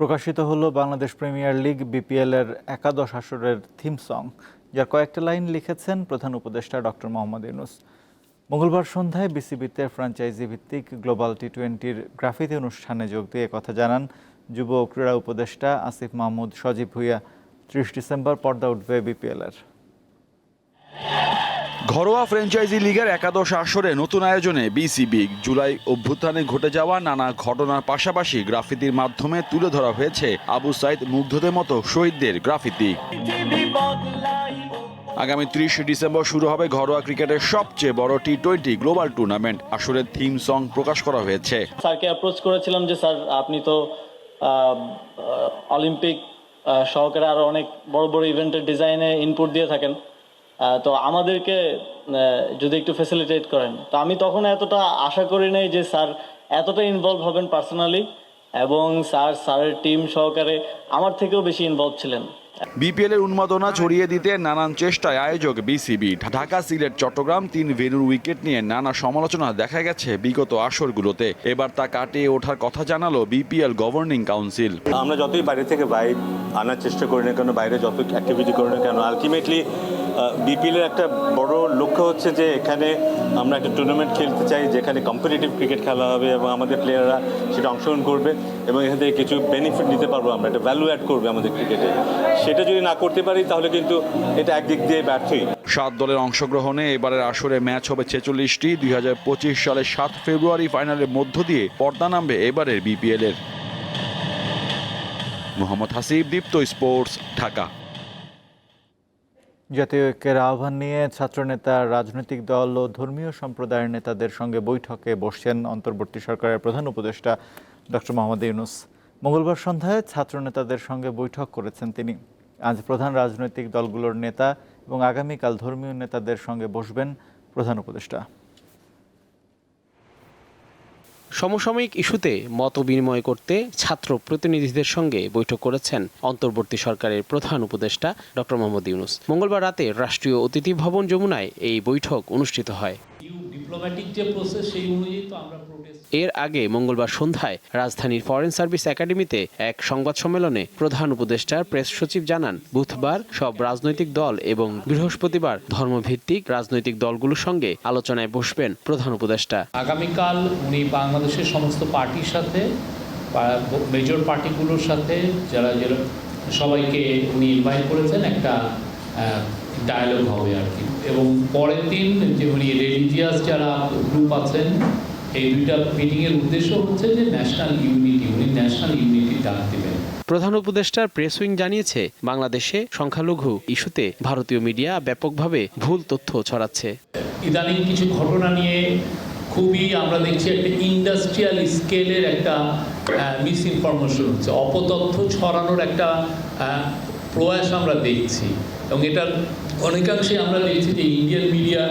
প্রকাশিত হলো Bangladesh premier league BPL এর একাদশ আসরের থিম সং, যার কয়েকটা লাইন লিখেছেন প্রধান উপদেষ্টা ডক্টর মোহাম্মদ ইউনুস। মঙ্গলবার সন্ধ্যায় বিসিবিতে ফ্র্যাঞ্চাইজি ভিত্তিক গ্লোবাল টি টোয়েন্টির গ্রাফিতি অনুষ্ঠানে যোগ দিয়ে কথা জানান যুব ক্রীড়া উপদেষ্টা আসিফ মাহমুদ সজীব ভুইয়া, ত্রিশ ডিসেম্বর পর্দা উঠবে বিপিএল এর ঘরোয়া ফ্র্যাঞ্চাইজি লিগের একাদশ আসরে নতুন আয়োজনে বিসিবি জুলাই অভ্যুত্থানে ঘটে যাওয়া নানা ঘটনার পাশাপাশি গ্রাফিতির মাধ্যমে তুলে ধরা হয়েছে আবু সাইদ মুগ্ধদের মতো শহীদদের গ্রাফিতি। আগামী ত্রিশ ডিসেম্বর শুরু হবে ঘরোয়া ক্রিকেটের সবচেয়ে বড় টি টোয়েন্টি গ্লোবাল টুর্নামেন্ট। আসরের থিম সং প্রকাশ করা হয়েছে। স্যারকে অ্যাপ্রোচ করেছিলাম যে স্যার আপনি তো অলিম্পিক সহকারে আরও অনেক বড় বড় ইভেন্টের ডিজাইনে ইনপুট দিয়ে থাকেন। তো আমাদেরকে যদি একটু ফেসিলিটেট করেন। তো আমি তখন এতটা আশা করি নাই যে স্যার এতটা ইনভলভ হবেন পার্সোনালি এবং স্যার স্যারের টিম সহকারে আমার থেকেও বেশি ইনভলভ ছিলেন। বিপিএল এর উন্মাদনা ছড়িয়ে দিতে নানান চেষ্টায় আয়োজক বিসিবি ঢাকা সিলেট চট্টগ্রাম তিন ভেনুর উইকেট নিয়ে নানা সমালোচনা দেখা গেছে বিগত আসরগুলোতে। এবার তা কাটিয়ে ওঠার কথা জানালো বিপিএল গভর্নিং কাউন্সিল আমরা যতই বাইরে থেকে বাইরে আনার চেষ্টা করি না কেন বাইরে যত অ্যাক্টিভিটি করি না কেন আলটিমেটলি বিপিএলের একটা বড় লক্ষ্য হচ্ছে যে এখানে আমরা একটা টুর্নামেন্ট খেলতে চাই যেখানে কম্পিটিটিভ ক্রিকেট খেলা হবে এবং আমাদের প্লেয়াররা সেটা অংশগ্রহণ করবে এবং এখান থেকে কিছু বেনিফিট নিতে পারব আমরা, একটা ভ্যালু অ্যাড করবে আমাদের ক্রিকেটে সেটা যদি না করতে পারি তাহলে কিন্তু এটা একদিক দিয়ে ব্যর্থই। সাত দলের অংশগ্রহণে এবারের আসরে ম্যাচ হবে ছেচল্লিশটি, দুই হাজার পঁচিশ সালের সাত ফেব্রুয়ারি ফাইনালের মধ্য দিয়ে পর্দা নামবে এবারের বিপিএলের মোহাম্মদ হাসিব, দীপ্ত স্পোর্টস, ঢাকা। জাতীয় ঐক্যের আহ্বান নিয়ে ছাত্রনেতা, রাজনৈতিক দল ও ধর্মীয় সম্প্রদায়ের নেতাদের সঙ্গে বৈঠকে বসছেন অন্তর্বর্তী সরকারের প্রধান উপদেষ্টা ডক্টর মোহাম্মদ ইউনুস। মঙ্গলবার সন্ধ্যায় ছাত্রনেতাদের সঙ্গে বৈঠক করেছেন তিনি। আজ প্রধান রাজনৈতিক দলগুলোর নেতা এবং আগামীকাল ধর্মীয় নেতাদের সঙ্গে বসবেন প্রধান উপদেষ্টা। সমসাময়িক ইস্যুতে মত বিনিময় করতে ছাত্র প্রতিনিধিদের সঙ্গে বৈঠক করেছেন অন্তর্বর্তী সরকারের প্রধান উপদেষ্টা ড. মোহাম্মদ ইউনুস। মঙ্গলবার রাতে রাষ্ট্রীয় অতিথি ভবন যমুনায় এই বৈঠক অনুষ্ঠিত হয়। ডিপ্লোম্যাটিক যে প্রসেস সেই অনুযায়ী তো আমরা এর আগে মঙ্গলবার সন্ধ্যায় রাজধানীর ফরেন সার্ভিস একাডেমিতে এক সংবাদ সম্মেলনে প্রধান উপদেষ্টার প্রেস সচিব জানান, বুধবার সব রাজনৈতিক দল এবং বৃহস্পতিবার ধর্মভিত্তিক রাজনৈতিক দলগুলোর সঙ্গে আলোচনায় বসবেন প্রধান উপদেষ্টা। আগামীকাল উনি বাংলাদেশের সমস্ত পার্টির সাথে মেজর পার্টিগুলোর সাথে যারা সবাইকে উনি ইনভাইট করেছেন, একটা ডায়ালগ হবে আর কি। এবং পরের দিন যে উনি রিলিজিয়াস যারা গ্রুপ আছেন এই দুইটা মিটিংয়ের উদ্দেশ্য হচ্ছে যে ন্যাশনাল ইউনিটি উনি ন্যাশনাল ইউনিটি ডাক দেবেন। প্রধান উপদেষ্টার প্রেস উইং জানিয়েছে বাংলাদেশে সংখ্যালঘু ইস্যুতে ভারতীয় মিডিয়া ব্যাপকভাবে ভুল তথ্য ছড়াচ্ছে। ইদানিং কিছু ঘটনা নিয়ে খুবই আমরা দেখছি একটা ইন্ডাস্ট্রিয়াল স্কেলের একটা মিস ইনফরমেশন হচ্ছে। অপতথ্য ছড়ানোর একটা প্রয়াস আমরা দেখছি। এবং এটার অনেকাংশে আমরা দেখছি যে ইন্ডিয়ান মিডিয়া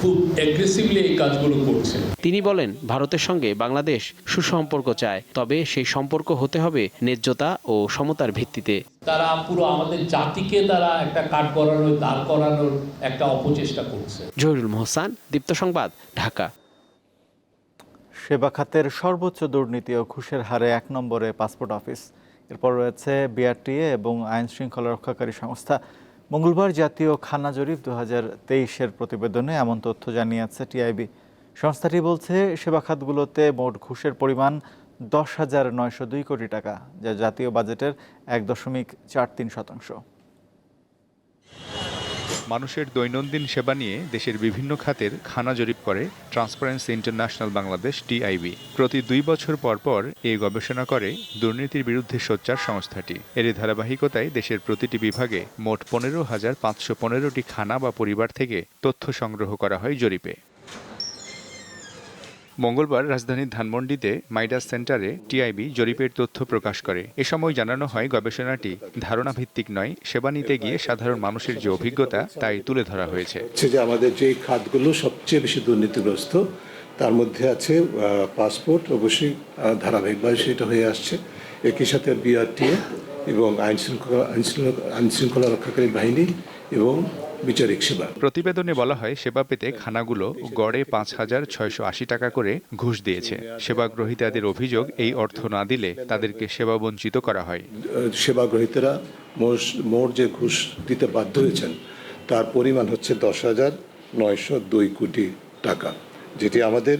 খুব অ্যাগ্রেসিভলি এই কাজগুলো করছে। তিনি বলেন ভারতের সঙ্গে বাংলাদেশ সুসম্পর্ক চায় তবে সেই সম্পর্ক হতে হবে ন্যায্যতা ও সমতার ভিত্তিতে। তারা পুরো আমাদের জাতিকে তারা একটা কাঠ করানোর দাঁড় করানোর একটা অপচেষ্টা করছে। জহিরুল মোহসান দীপ্ত সংবাদ ঢাকা। সেবা খাতের সর্বোচ্চ দুর্নীতি ও ঘুষের হারে এক নম্বরে পাসপোর্ট অফিস। এরপর রয়েছে বিআরটিএ এবং আইন শৃঙ্খলা রক্ষাকারী সংস্থা। মঙ্গলবার জাতীয় খানা জরিপ দু হাজার তেইশের প্রতিবেদনে এমন তথ্য জানিয়েছে টিআইবি। সংস্থাটি বলছে, সেবা খাতগুলোতে মোট ঘুষের পরিমাণ দশ হাজার নয়শো দুই কোটি টাকা, যা জাতীয় বাজেটের এক দশমিক চার তিন শতাংশ। মানুষের দৈনন্দিন সেবা নিয়ে দেশের বিভিন্ন খাতের খানা জরিপ করে ট্রান্সপারেন্সি ইন্টারন্যাশনাল বাংলাদেশ টিআইবি প্রতি দুই বছর পর পর এই গবেষণা করে দুর্নীতির বিরুদ্ধে সোচ্চার সংস্থাটি। এর ধারাবাহিকতায় দেশের প্রতিটি বিভাগে মোট পনেরো হাজার পাঁচশো পনেরোটি খানা বা পরিবার থেকে তথ্য সংগ্রহ করা হয় জরিপে। মঙ্গলবার রাজধানীর ধানমন্ডিতে মাইডাস সেন্টারে টিআইবি জরিপের তথ্য প্রকাশ করে। এ সময় জানানো হয়, গবেষণাটি ধারণা ভিত্তিক নয়, সেবা নিতে গিয়ে সাধারণ মানুষের যে অভিজ্ঞতা, তাই তুলে ধরা হয়েছে। যে আমাদের যে খাতগুলো সবচেয়ে বেশি দুর্নীতিগ্রস্ত, তার মধ্যে আছে পাসপোর্ট, অবশ্যই ধারাবাহিকভাবে সেটা হয়ে আসছে। একই সাথে বিআরটিএ এবং আইন শৃঙ্খলা আইন শৃঙ্খলা আইন শৃঙ্খলা রক্ষাকারী বাহিনী এবং বিচারিক সেবা। প্রতিবেদনে বলা হয় সেবা পেতে খানাগুলো গড়ে পাঁচ হাজার ছয়শো আশি টাকা করে ঘুষ দিয়েছে। সেবা গ্রহীতাদের অভিযোগ এই অর্থ না দিলে তাদেরকে সেবা বঞ্চিত করা হয়। সেবা গ্রহীতারা মোট যে ঘুষ দিতে বাধ্য হয়েছেন তার পরিমাণ হচ্ছে দশ হাজার নয়শো দুই কোটি টাকা যেটি আমাদের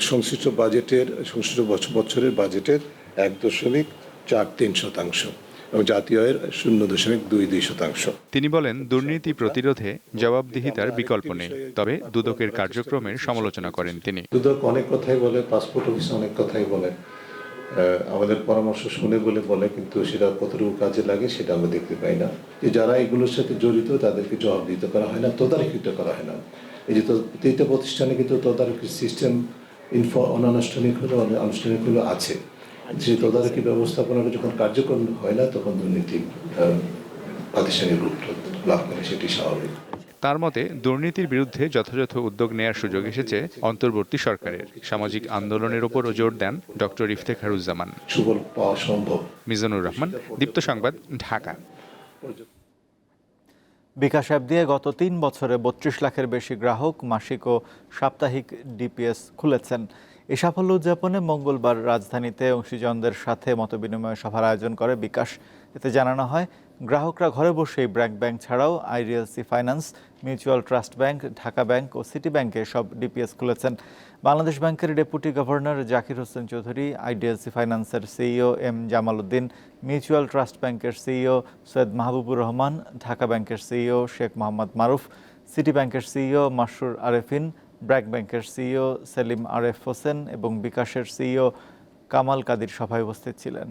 সংশ্লিষ্ট বাজেটের সংশ্লিষ্ট বছ- বছরের বাজেটের এক দশমিক চার তিন শতাংশ। এবং জাতীয় আয়ের শূন্য দশমিক দুই দুই শতাংশ। তিনি বলেন দুর্নীতি প্রতিরোধে জবাবদিহিতার বিকল্প নেই তবে দুদকের কার্যক্রমের সমালোচনা করেন তিনি। দুদক অনেক কথাই বলে পাসপোর্ট অফিস অনেক কথাই বলে। আহ, আমাদের পরামর্শ শুনে বলে বলে কিন্তু সেটা কতটুকু কাজে লাগে সেটা আমরা দেখতে পাই না। যে যারা এগুলোর সাথে জড়িত তাদেরকে জবাবদিহিত করা হয় না তদারকিত করা হয় না। এই যে তো- প্রতিটা প্রতিষ্ঠানে কিন্তু তদারকি সিস্টেম ইনফো অনানুষ্ঠানিক হলো আনুষ্ঠানিক হলো আছে। সেই তদারকি ব্যবস্থাপনাটা যখন কার্যক্রম হয় না তখন দুর্নীতি প্রাতিষ্ঠানিক রূপ লাভ করে সেটি স্বাভাবিক। তার মতে দুর্নীতির বিরুদ্ধে যথাযথ উদ্যোগ নেয়ার সুযোগ এসেছে অন্তর্বর্তী সরকারের। সামাজিক আন্দোলনের ওপরও জোর দেন ডক্টর ইফতেখারুজ্জামান। সুফল পাওয়া সম্ভব। মিজানুর রহমান দীপ্ত সংবাদ ঢাকা। বিকাশ অ্যাপ দিয়ে গত তিন বছরে বত্রিশ লাখের বেশি গ্রাহক মাসিক ও সাপ্তাহিক ডিপিএস খুলেছেন। এ সাফল্য উদযাপনে মঙ্গলবার রাজধানীতে অংশীজনদের সাথে মতবিনিময় সভার আয়োজন করে বিকাশ। এতে জানানো হয়, গ্রাহকরা ঘরে বসেই ব্র্যাক ব্যাংক ছাড়াও IDLC finance, mutual trust bank, Dhaka bank ও সিটি ব্যাংকে সব ডিপিএস খুলেছেন। বাংলাদেশ ব্যাংকের deputy governor Zakir Hossain Chowdhury, IDLC ফাইন্যান্সের CEO M Jamal Uddin mutual trust ব্যাংকের সিইও সৈয়দ মাহবুবুর রহমান, ঢাকা ব্যাংকের সিইও শেখ মোহাম্মদ মারুফ, সিটি ব্যাংকের সিইও মাসরুর আরেফিন ব্র্যাক ব্যাংকের সিইও সেলিম আরেফ হোসেন এবং বিকাশের সিইও কামাল কাদির সভায় উপস্থিত ছিলেন।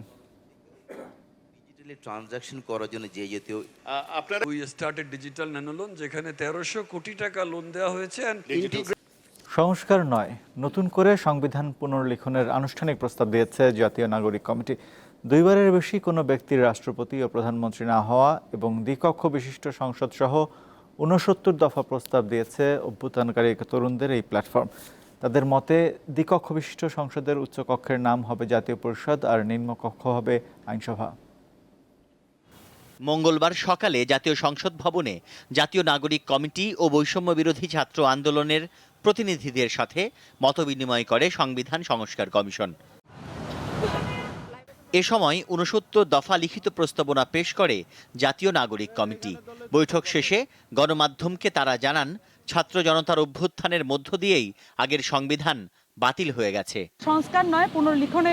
ট্রানজাকশন করার জন্য যে জাতীয় we started digital nano loan যেখানে তেরোশো কোটি টাকা লোন দেওয়া হয়েছে সংস্কার নয় নতুন করে সংবিধান পুনর্লিখনের আনুষ্ঠানিক প্রস্তাব দিয়েছে জাতীয় নাগরিক কমিটি। দুইবারের বেশি কোনো ব্যক্তির রাষ্ট্রপতি ও প্রধানমন্ত্রী না হওয়া এবং দ্বিকক্ষ বিশিষ্ট সংসদ সহ ঊনসত্তর দফা প্রস্তাব দিয়েছে অভ্যুত্থানকারী তরুণদের এই প্ল্যাটফর্ম। তাদের মতে, দ্বিকক্ষ বিশিষ্ট সংসদের উচ্চকক্ষের নাম হবে জাতীয় পরিষদ আর নিম্নকক্ষ হবে আইনসভা। মঙ্গলবার সকালে জাতীয় সংসদ ভবনে জাতীয় নাগরিক কমিটি ও বৈষম্য বিরোধী ছাত্র আন্দোলনের প্রতিনিধিদের সাথে মতবিনিময় করে সংবিধান সংস্কার কমিশন। এ সময় উনসত্তর দফা লিখিত প্রস্তাবনা পেশ করে জাতীয় নাগরিক কমিটি। বৈঠক শেষে গণমাধ্যমকে তারা জানান ছাত্র জনতার অভ্যুত্থানের মধ্য দিয়েই আগের সংবিধান বাতিল হয়ে গেছে। সংস্কার নয় পুনর্লিখনে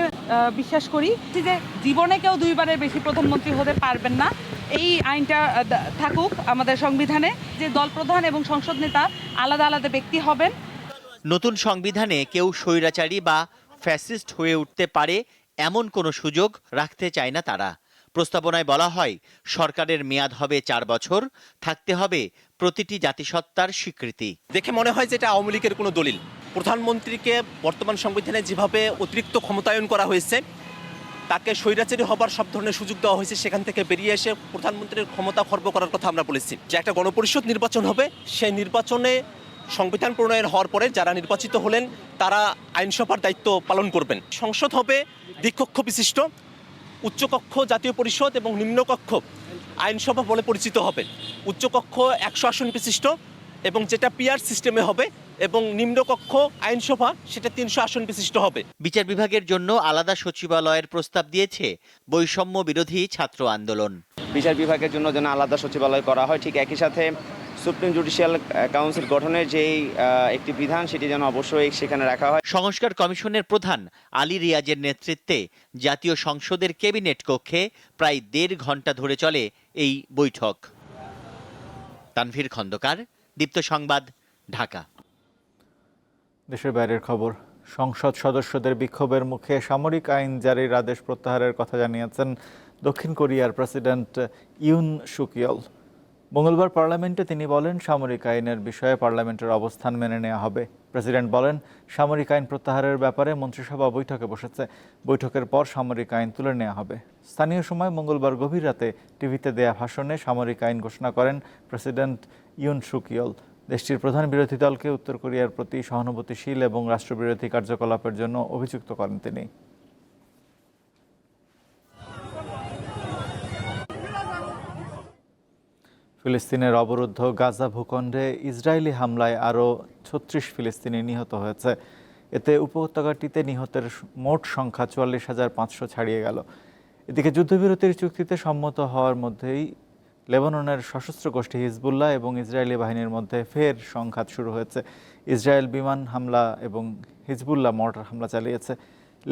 বিশ্বাস করি যে জীবনে কেউ দুইবারের বেশি প্রধানমন্ত্রী হতে পারবেন না। এই আইনটা থাকুক আমাদের সংবিধানে যে দল প্রধান এবং সংসদ নেতা আলাদা আলাদা ব্যক্তি হবেন। নতুন সংবিধানে কেউ স্বৈরাচারী বা ফ্যাসিস্ট হয়ে উঠতে পারে এমন কোনো সুযোগ রাখতে চায় না তারা। প্রস্তাবনায় বলা হয়, সরকারের মেয়াদ হবে চার বছর, থাকতে হবে প্রতিটি জাতিসত্তার স্বীকৃতি। দেখে মনে হয় যে এটা আওয়ামী লীগের কোনো দলিল। প্রধানমন্ত্রীকে বর্তমান সংবিধানে যেভাবে অতিরিক্ত ক্ষমতায়ন করা হয়েছে, তাকে স্বৈরাচারী হবার সব ধরনের সুযোগ দেওয়া হয়েছে, সেখান থেকে বেরিয়ে এসে প্রধানমন্ত্রীর ক্ষমতা খর্ব করার কথা আমরা বলেছি। যে একটা গণপরিষদ নির্বাচন হবে, সেই নির্বাচনে সংবিধান প্রণয়ন হওয়ার পরে যারা নির্বাচিত হলেন, তারা আইনসভার দায়িত্ব পালন করবেন। সংসদ হবে দ্বিকক্ষ বিশিষ্ট উচ্চকক্ষ জাতীয় পরিষদ এবং নিম্নকক্ষ আইনসভা বলে পরিচিত হবে। উচ্চকক্ষ একশো আসন বিশিষ্ট এবং যেটা পিআর সিস্টেমে হবে এবং নিম্নকক্ষ আইনসভা সেটা তিনশো আসন বিশিষ্ট হবে। বিচার বিভাগের জন্য আলাদা সচিবালয়ের প্রস্তাব দিয়েছে বৈষম্য বিরোধী ছাত্র আন্দোলন। বিচার বিভাগের জন্য যেন আলাদা সচিবালয় করা হয় ঠিক একই সাথে সুপ্রিম জুডিশিয়াল কাউন্সিল গঠনের যেই একটি বিধান সেটি যেন অবশ্যই সেখানে রাখা হয়। সংস্কার কমিশনের প্রধান আলী রিয়াজের নেতৃত্বে জাতীয় সংসদের ক্যাবিনেট কক্ষে প্রায় দেড় ঘণ্টা ধরে চলে এই বৈঠক। তানভীর খন্দকার দীপ্ত সংবাদ ঢাকা। দেশের বাইরের খবর সংসদ সদস্যদের বিক্ষোভের মুখে সামরিক আইন জারির আদেশ প্রত্যাহারের কথা জানিয়েছেন দক্ষিণ কোরিয়ার প্রেসিডেন্ট ইউন সুকিয়ল। মঙ্গলবার পার্লামেন্টে তিনি বলেন, সামরিক আইনের বিষয়ে পার্লামেন্টের অবস্থান মেনে নেওয়া হবে। প্রেসিডেন্ট বলেন, সামরিক আইন প্রত্যাহারের ব্যাপারে মন্ত্রিসভা বৈঠকে বসেছে। বৈঠকের পর সামরিক আইন তুলে নেওয়া হবে। স্থানীয় সময় মঙ্গলবার গভীর রাতে টিভিতে দেয়া ভাষণে সামরিক আইন ঘোষণা করেন প্রেসিডেন্ট ইউন সুকিয়ল দেশটির প্রধান বিরোধী দলকে উত্তর কোরিয়ার প্রতি সহানুভূতিশীল এবং রাষ্ট্রবিরোধী কার্যকলাপের জন্য অভিযুক্ত করেন তিনি। ফিলিস্তিনের অবরুদ্ধ গাজা ভূখণ্ডে ইসরায়েলি হামলায় আরও ছত্রিশ ফিলিস্তিনি নিহত হয়েছে। এতে উপত্যকাটিতে নিহতের মোট সংখ্যা চুয়াল্লিশ হাজার পাঁচশো ছাড়িয়ে গেল। এদিকে যুদ্ধবিরতির চুক্তিতে সম্মত হওয়ার মধ্যেই লেবাননের সশস্ত্র গোষ্ঠী হিজবুল্লাহ এবং ইসরায়েলি বাহিনীর মধ্যে ফের সংঘাত শুরু হয়েছে। ইসরায়েল বিমান হামলা এবং হিজবুল্লাহ মর্টার হামলা চালিয়েছে।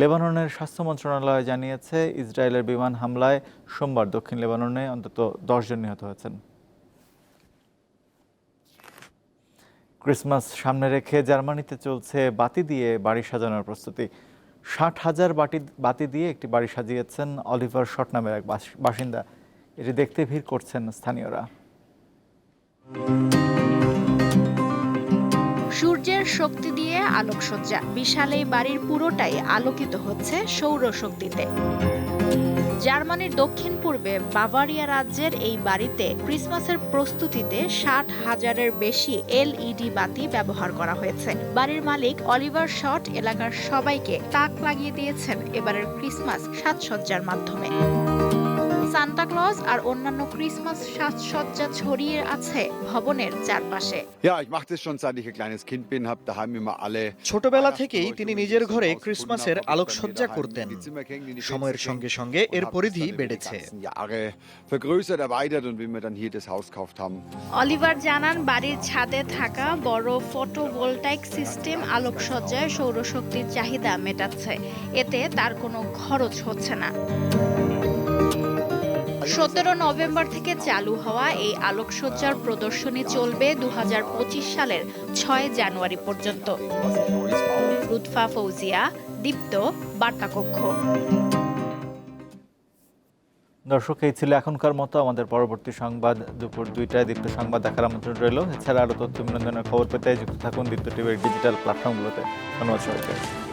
লেবাননের স্বাস্থ্য মন্ত্রণালয় জানিয়েছে, ইসরায়েলের বিমান হামলায় সোমবার দক্ষিণ লেবাননে অন্তত দশজন নিহত হয়েছেন। ক্রিসমাস সামনে রেখে জার্মানিতে চলছে বাতি দিয়ে বাড়ি সাজানোর প্রস্তুতি। ষাট হাজার বাটি, বাতি দিয়ে একটি বাড়ি সাজিয়েছেন অলিভার শট নামের এক বাস- বাসিন্দা। এটি দেখতে ভিড় করছেন স্থানীয়রা। সূর্যের শক্তি দিয়ে আলোকসজ্জা। বিশাল এই বাড়ির পুরোটাই আলোকিত হচ্ছে সৌরশক্তিতে। জার্মানির দক্ষিণ পূর্বে বাভারিয়া রাজ্যের এই বাড়িতে ক্রিসমাসের প্রস্তুতিতে ষাট হাজারের বেশি এলইডি বাতি ব্যবহার করা হয়েছে। বাড়ির মালিক অলিভার শট এলাকার সবাইকে তাক লাগিয়ে দিয়েছেন এবারের ক্রিসমাস সাজসজ্জার মাধ্যমে। সান্তা ক্লজ আর অন্যান্য ক্রিসমাস সাজসজ্জা ছড়িয়ে আছে ভবনের চারপাশে। Ja, ich mache das schon seit ich ein kleines Kind bin, habe daheim immer alle ছোটবেলা থেকেই তিনি নিজের ঘরে ক্রিসমাসের আলোকসজ্জা করতেন। সময়ের সঙ্গে সঙ্গে এর পরিধি বেড়েছে। Jahre vergrößert, erweitert und wie wir dann hier das Haus gekauft haben. Oliver জানান বাড়ির ছাদে থাকা বড় ফটোভোল্টাইক সিস্টেম আলোকসজ্জায় সৌরশক্তির চাহিদা মেটাচ্ছে। এতে তার কোনো খরচ হচ্ছে না। সতেরো নভেম্বর থেকে চালু হওয়া এই আলোকসজ্জার প্রদর্শনী চলবে দুহাজার পঁচিশ সালের ছয় জানুয়ারি পর্যন্ত। লুৎফা ফৌজিয়া, দীপ্ত, বার্তাকক্ষ। দর্শক, এই ছিল এখনকার মতো আমাদের পরবর্তী সংবাদ। দুপুর দুইটায় দীপ্ত সংবাদ দেখার আমন্ত্রণ রইল। এছাড়া আরও তথ্য বিনোদনের খবর পেতে যুক্ত থাকুন দীপ্ত টিভির ডিজিটাল প্ল্যাটফর্মগুলোতে। ধন্যবাদ সবাইকে।